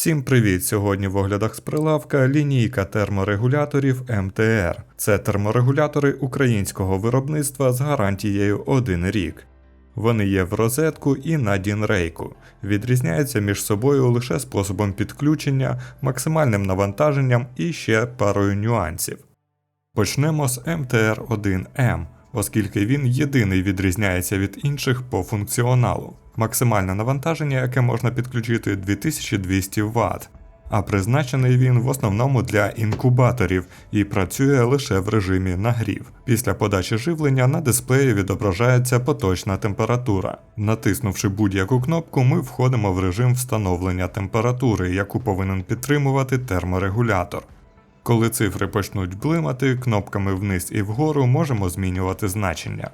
Всім привіт! Сьогодні в оглядах з прилавка лінійка терморегуляторів МТР. Це терморегулятори українського виробництва з гарантією 1 рік. Вони є в розетку і на дінрейку. Відрізняються між собою лише способом підключення, максимальним навантаженням і ще парою нюансів. Почнемо з МТР-1М, оскільки він єдиний відрізняється від інших по функціоналу. Максимальне навантаження, яке можна підключити 2200 Вт, а призначений він в основному для інкубаторів і працює лише в режимі нагрів. Після подачі живлення на дисплеї відображається поточна температура. Натиснувши будь-яку кнопку, ми входимо в режим встановлення температури, яку повинен підтримувати терморегулятор. Коли цифри почнуть блимати, кнопками вниз і вгору можемо змінювати значення.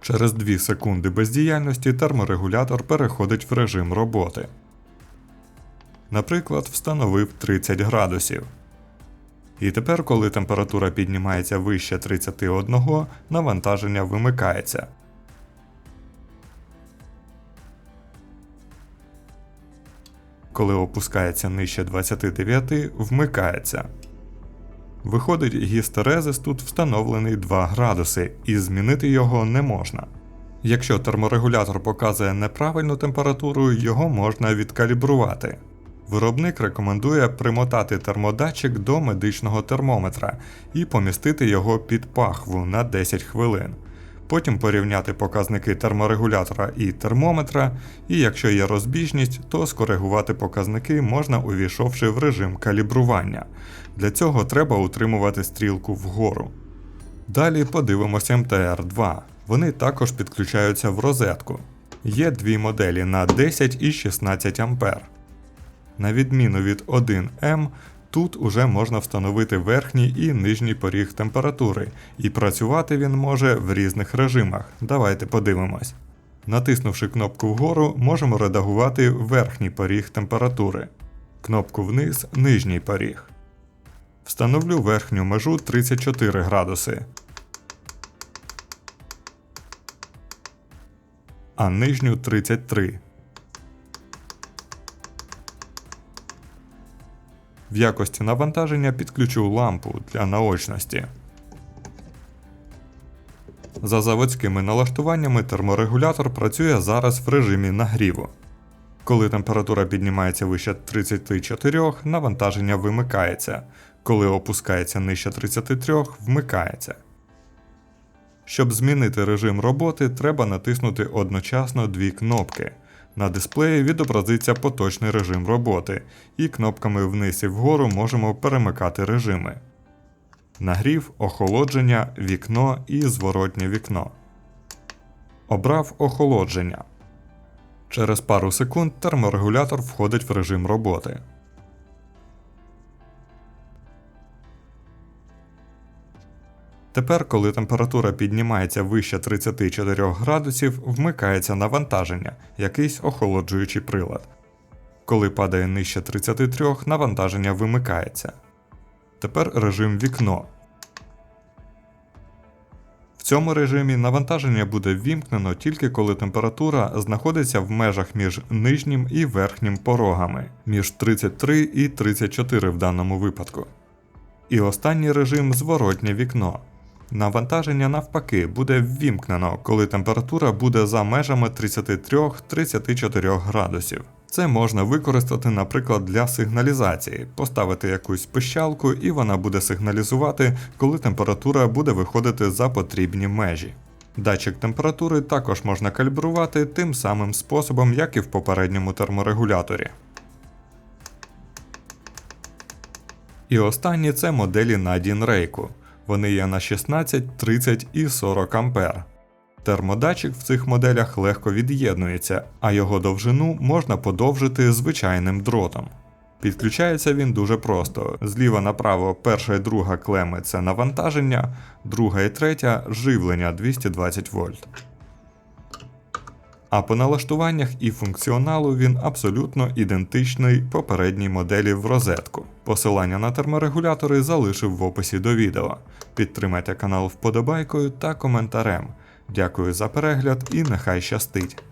Через 2 секунди бездіяльності терморегулятор переходить в режим роботи. Наприклад, встановив 30 градусів. І тепер, коли температура піднімається вище 31, навантаження вимикається. Коли опускається нижче 29, вмикається. Виходить, гістерезис тут встановлений 2 градуси, і змінити його не можна. Якщо терморегулятор показує неправильну температуру, його можна відкалібрувати. Виробник рекомендує примотати термодатчик до медичного термометра і помістити його під пахву на 10 хвилин. Потім порівняти показники терморегулятора і термометра, і якщо є розбіжність, то скоригувати показники можна увійшовши в режим калібрування. Для цього треба утримувати стрілку вгору. Далі подивимося МТР-2. Вони також підключаються в розетку. Є дві моделі на 10 і 16 А. На відміну від 1М, тут уже можна встановити верхній і нижній поріг температури, і працювати він може в різних режимах. Давайте подивимось. Натиснувши кнопку вгору, можемо редагувати верхній поріг температури, кнопку вниз нижній поріг. Встановлю верхню межу 34 градуси. А нижню 33. В якості навантаження підключу лампу для наочності. За заводськими налаштуваннями терморегулятор працює зараз в режимі нагріву. Коли температура піднімається вище 34, навантаження вимикається. Коли опускається нижче 33, вмикається. Щоб змінити режим роботи, треба натиснути одночасно дві кнопки. На дисплеї відобразиться поточний режим роботи, і кнопками вниз і вгору можемо перемикати режими. Нагрів, охолодження, вікно і зворотнє вікно. Обрав охолодження. Через пару секунд терморегулятор входить в режим роботи. Тепер, коли температура піднімається вище 34 градусів, вмикається навантаження, якийсь охолоджуючий прилад. Коли падає нижче 33, навантаження вимикається. Тепер режим вікно. В цьому режимі навантаження буде ввімкнено тільки коли температура знаходиться в межах між нижнім і верхнім порогами, між 33 і 34 в даному випадку. І останній режим зворотнє вікно. Навантаження навпаки буде ввімкнено, коли температура буде за межами 33-34 градусів. Це можна використати, наприклад, для сигналізації, поставити якусь пищалку і вона буде сигналізувати, коли температура буде виходити за потрібні межі. Датчик температури також можна калібрувати тим самим способом, як і в попередньому терморегуляторі. І останні це моделі на Дінрейку. Вони є на 16, 30 і 40 А. Термодатчик в цих моделях легко від'єднується, а його довжину можна подовжити звичайним дротом. Підключається він дуже просто. Зліва направо перша і друга клеми це навантаження, друга і третя живлення 220 вольт. А по налаштуваннях і функціоналу він абсолютно ідентичний попередній моделі в розетку. Посилання на терморегулятори залишив в описі до відео. Підтримайте канал вподобайкою та коментарем. Дякую за перегляд і нехай щастить!